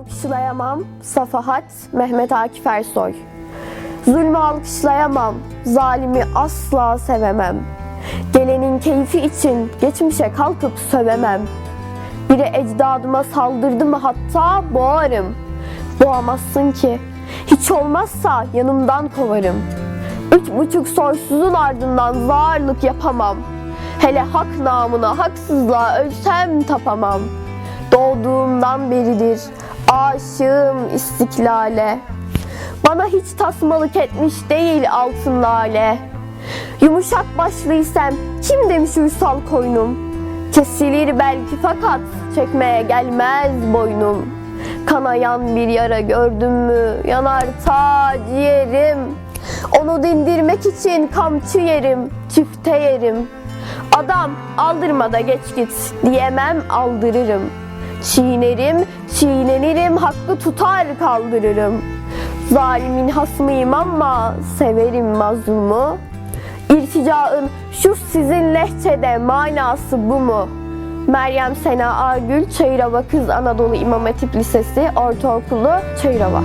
İmam Safahat Mehmet Akif Ersoy Zulmü alkışlayamam, zalimi asla sevemem. Gelenin keyfi için geçmişe kalkıp sövemem. Biri ecdadıma saldırdı mı hatta boğarım. Boğamazsın ki, hiç olmazsa yanımdan kovarım. Üç buçuk soysuzun ardından zarlık yapamam. Hele hak namına haksızlığa ölsem tapamam. Doğduğumdan beridir aşığım istiklale. Bana hiç tasmalık etmiş değil altın lale. Yumuşak başlıysam kim demiş uysal koynum? Kesilir belki fakat çekmeye gelmez boynum. Kanayan bir yara gördüm mü yanar ta ciğerim. Onu dindirmek için kamçı yerim, çifte yerim. Adam aldırma da geç git diyemem aldırırım. Çiğnerim, çiğnenirim, hakkı tutar kaldırırım. Zalimin hasmıyım ama severim mazlumu. İrticaın şu sizin lehçede manası bu mu? Meryem Sena Agül, Çayırova Kız Anadolu İmam Hatip Lisesi, Ortaokulu, Çayırova.